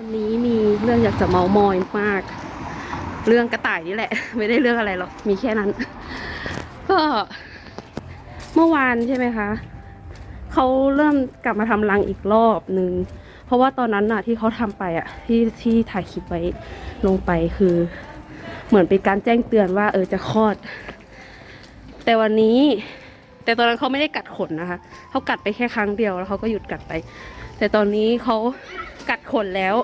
วันนี้มีเรื่องอยากจะเมามอยมาก เรื่องกระต่ายนี่แหละ ไม่ได้เรื่องอะไรหรอกมีแค่นั้น ก็เมื่อวานใช่ไหมคะเขาเริ่มกลับมาทำรังอีกรอบหนึ่งเพราะว่าตอนนั้นน่ะที่เขาทำไปอะที่ที่ถ่ายคลิปไว้ลงไปคือ เหมือนเป็นการแจ้งเตือนว่า เออจะคลอด แต่วันนี้ แต่ตอนนั้นเขาไม่ได้กัดขนนะคะเขากัดไปแค่ครั้งเดียวแล้วเขาก็หยุดกัดไป แต่ตอนนี้เขากัดขนแล้ว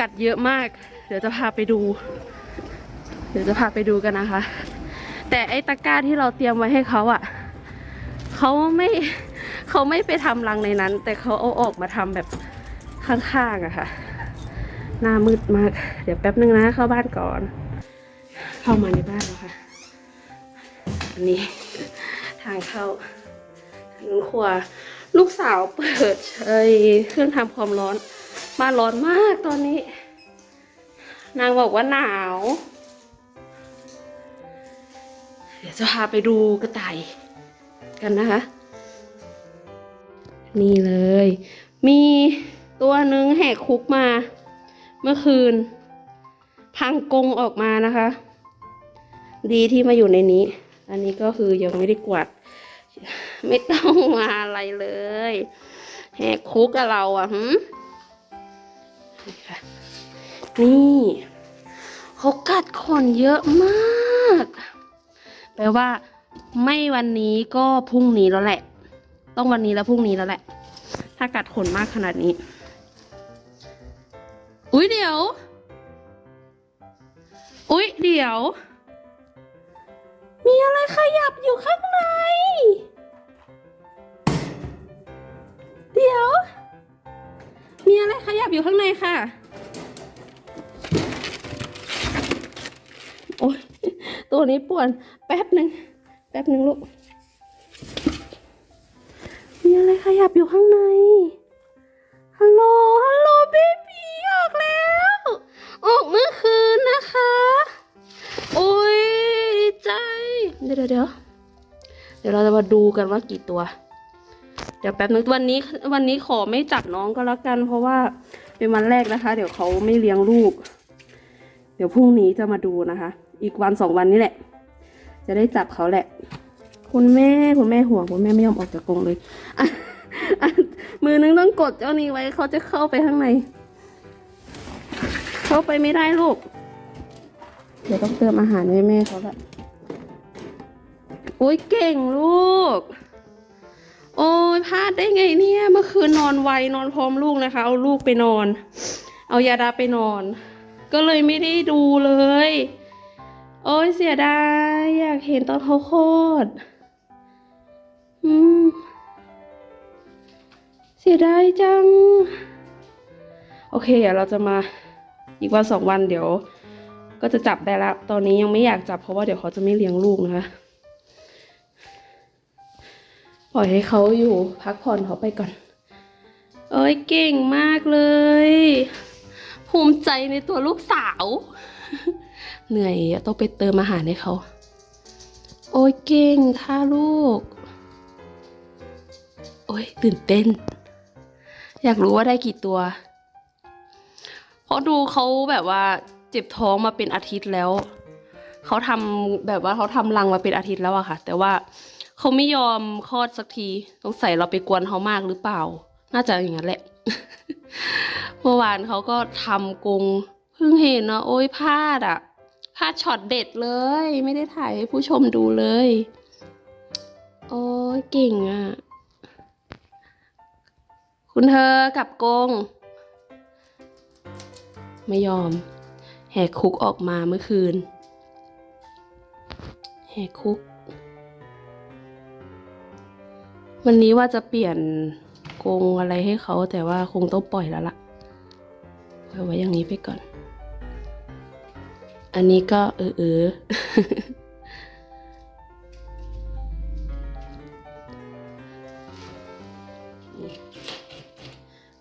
กัดเยอะมาก เดี๋ยวจะพาไปดู เดี๋ยวจะพาไปดูกันนะคะ แต่ไอ้ตะกร้าที่เราเตรียมไว้ให้เขาอะ่ะเขาไม่เขาไม่ไปทำรังในนั้น แต่เขาเอาออกมาทำแบบข้างๆอะค่ะ หน้ามืดมาก เดี๋ยวแป๊บนึงนะเข้าบ้านก่อน เข้ามาในบ้านแล้วค่ะ อันนี้ทางเข้าทางนู้นครัว ลูกสาวเปิดเอ้ยเครื่องทำความร้อน มาร้อนมากตอนนี้ นางบอกว่าหนาว เดี๋ยวจะพาไปดูกระต่ายกันนะคะ นี่เลย มีตัวหนึ่งแหกคุกมา เมื่อคืน พังกรงออกมานะคะ ดีที่มาอยู่ในนี้ อันนี้ก็คือยังไม่ได้กวาด ไม่ต้องมาอะไรเลยแหกคุกกับเราอะหืมนี่ค่ะนี่เขากัดขนเยอะมาก แปลว่า ไม่วันนี้ก็พรุ่งนี้แล้วแหละ ต้องวันนี้แล้วพรุ่งนี้แล้วแหละ ถ้ากัดขนมากขนาดนี้ อุ๊ยเดี๋ยว อุ๊ยเดี๋ยว มีอะไรขยับอยู่ข้างใน เดี๋ยว มีอะไรขยับอยู่ข้างในค่ะ โอ๊ยตัวนี้ป่วน แป๊บหนึ่ง แป๊บหนึ่งลูก มีอะไรขยับอยู่ข้างใน ฮัลโหล ดี๋ยวเดี๋ยวเดี๋ยวเดี๋ยวเราจะมาดูกันว่ากี่ตัว เดี๋ยวแป๊บนึงวันนี้วันนี้ขอไม่จับน้องก็แล้วกัน เพราะว่าเป็นวันแรกนะคะ เดี๋ยวเขาไม่เลี้ยงลูก เดี๋ยวพรุ่งนี้จะมาดูนะคะ อีกวันสองวันนี้แหละ จะได้จับเขาแหละ คุณแม่คุณแม่ห่วงคุณแม่ไม่ยอมออกจากกรงเลยมือนึงต้องกดเจ้านี้ไว้เขาจะเข้าไปข้างใน เข้าไปไม่ได้ลูก เดี๋ยวต้องเติมอาหารให้แม่เขาละ โอ้ยเก่งลูก โอ้ยพลาดได้ไงเนี่ย เมื่อคืนนอนไวนอนพร้อมลูกนะคะ เอาลูกไปนอน เอายาดาไปนอน ก็เลยไม่ได้ดูเลย โอ้ยเสียดายอยากเห็นตอนเขาโคลอดอืม เสียดายจัง โอเคเดี๋ยวเราจะมาอีกวันสองวันเดี๋ยว ก็จะจับได้แล้ว ตอนนี้ยังไม่อยากจับเพราะว่าเดี๋ยวเขาจะไม่เลี้ยงลูกนะคะ ปล่อยให้เขาอยู่พักผ่อนเขาไปก่อน เอ้ยเก่งมากเลย ภูมิใจในตัวลูกสาว เหนื่อยต้องไปเติมอาหารให้เขา โอ้ยเก่งค่ะลูก โอ้ยตื่นเต้น อยากรู้ว่าได้กี่ตัว เพราะดูเขาแบบว่าเจ็บท้องมาเป็นอาทิตย์แล้ว เขาทำแบบว่าเขาทำรังมาเป็นอาทิตย์แล้วอะค่ะ แต่ว่า เขาไม่ยอมคลอดสักทีสงสัยเราไปกวนเขามากหรือเปล่า น่าจะอย่างนั้นแหละ เมื่อวานเขาก็ทำกงเพิ่งเห็นนะโอ้ยพลาดอะพลาดช็อตเด็ดเลย ไม่ได้ถ่ายให้ผู้ชมดูเลย โอ้ยเก่งอะคุณเธอกับกง ไม่ยอม แหกคุกออกมาเมื่อคืน แหกคุก วันนี้ว่าจะเปลี่ยนกรงอะไรให้เขาแต่ว่าคงต้องปล่อยแล้วล่ะเอาไว้อย่างนี้ไปก่อน อันนี้ก็เออเออ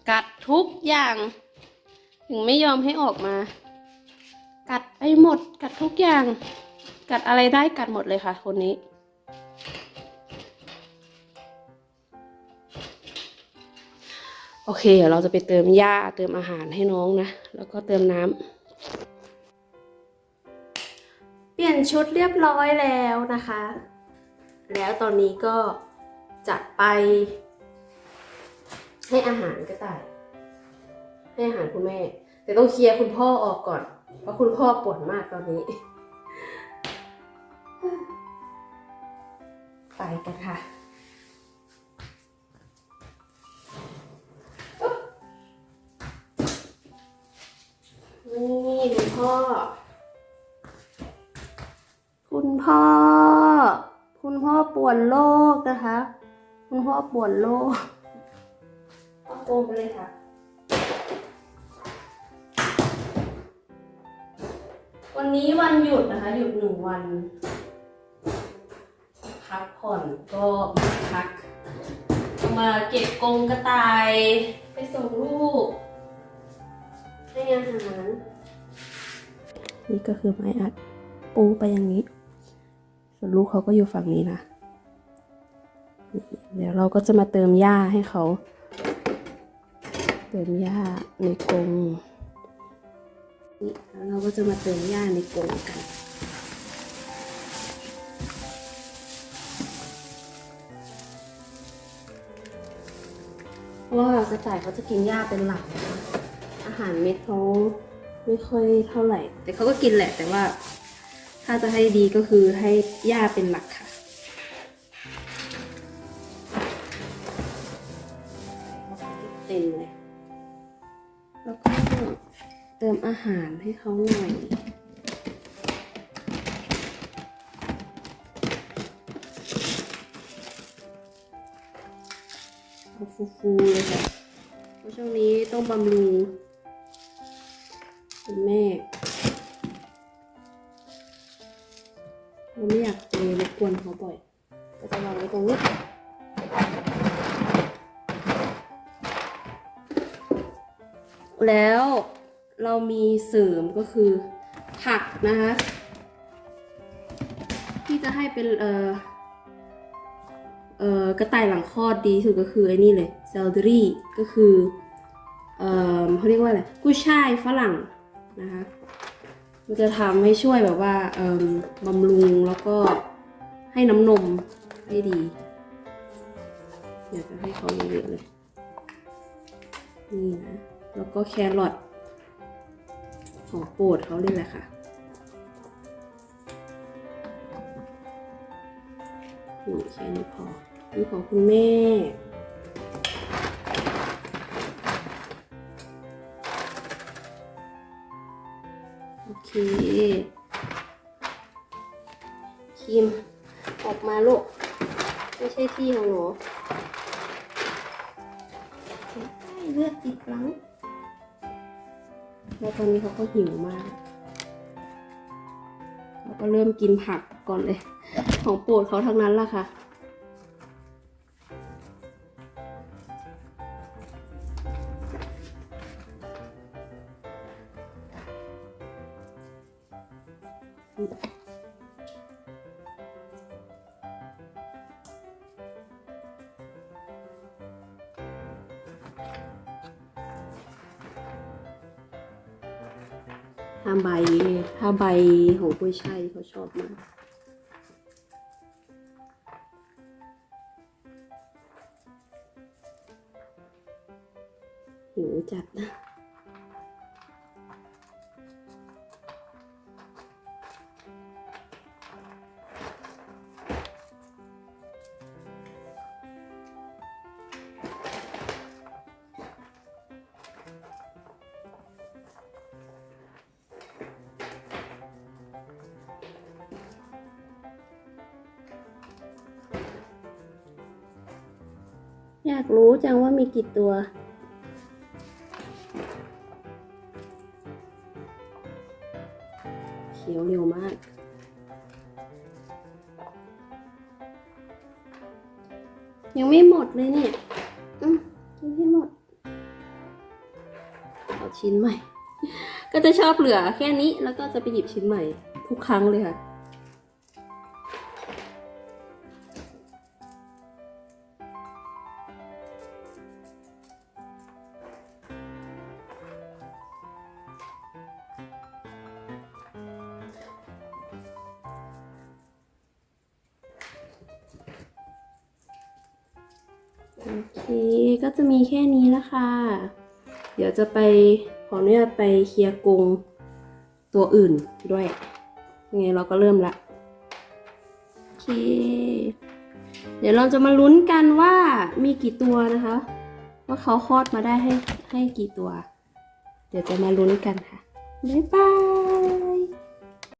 กัดทุกอย่าง ถึงไม่ยอมให้ออกมา กัดไปหมด กัดทุกอย่าง กัดอะไรได้กัดหมดเลยค่ะ คนนี้ โอเค เดี๋ยวเราจะไปเติมหญ้าเติมอาหารให้น้องนะ แล้วก็เติมน้ำ เปลี่ยนชุดเรียบร้อยแล้วนะคะ แล้วตอนนี้ก็จะไป ให้อาหารกระต่าย ให้อาหารคุณแม่ แต่ต้องเคลียร์คุณพ่อออกก่อน เพราะคุณพ่อปวดมากตอนนี้ ไปกันค่ะ นี่คุณพ่อ คุณพ่อ คุณพ่อปวดโรคนะคะ คุณพ่อปวดโรคเอาโกงไปเลยค่ะ วันนี้วันหยุดนะคะ หยุดหนึ่งวัน พักผ่อนก็พัก มาเก็บกงกระต่าย ไปส่งลูก ให้อาหาร นี่ก็คือไม้อัดปูไปอย่างนี้ ส่วนลูกเขาก็อยู่ฝั่งนี้นะ เดี๋ยวเราก็จะมาเติมหญ้าให้เขา เติมหญ้าในกรงนี่แล้วเราก็จะมาเติมหญ้าในกรงกันเพราะว่ากระต่ายเขาจะกินหญ้าเป็นหลักนะ อาหารเม็ดเขาไม่ค่อยเท่าไหร่ แต่เขาก็กินแหละ แต่ว่า ถ้าจะให้ดีก็คือให้หญ้าเป็นหลักค่ะ เต็มเลย แล้วก็เติมอาหารให้เขาหน่อยฟูๆเลยค่ะเพราะช่วงนี้ต้องบำรุง คุณแม่เราไม่อยากไปรบกวนเขาบ่อย ก็จะวางไว้ตรงนี้แล้วเรามีเสริมก็คือผักนะคะ ที่จะให้เป็นเอ่อเอ่อกระต่ายหลังคลอดดีสุดก็คือไอ้นี่เลยเซลดรี่ก็คือเอ่อเขาเรียกว่าอะไรกุ้ยช่ายฝรั่ง นะคะ มันจะทำให้ช่วยแบบว่าบำรุงแล้วก็ให้น้ำนมได้ดีอยากจะให้เขาเยอะๆเลย นี่นะ แล้วก็แครอทของโปรดเขาเลยแหละค่ะ นี่แค่นี้พอ นี่ของคุณแม่ เคครีมออกมาลูกไม่ใช่ที่ของหนูเลือดติดหลังแล้วตอนนี้เขาก็หิวมากเขาก็เริ่มกินผักก่อนเลย ของโปรดเขาทั้งนั้นล่ะค่ะาใบถ้าใบของกุ้ยช่ายเขาชอบมากหิวจัดนะ อยากรู้จังว่ามีกี่ตัว เขียวเร็วมาก ยังไม่หมดเลยเนี่ยอืมกินให้หมดเอาชิ้นใหม่ ก็จะชอบเหลือแค่นี้แล้วก็จะไปหยิบชิ้นใหม่ทุกครั้งเลยค่ะ โอเค ก็จะมีแค่นี้ละค่ะ เดี๋ยวจะไปขออนุญาตไปเคลียร์กรงตัวอื่นด้วย ยังไงเราก็เริ่มละ โอเค เดี๋ยวเราจะมาลุ้นกันว่ามีกี่ตัวนะคะ ว่าเขาคลอดมาได้ให้ให้กี่ตัว เดี๋ยวจะมาลุ้นกันค่ะ บ๊ายบาย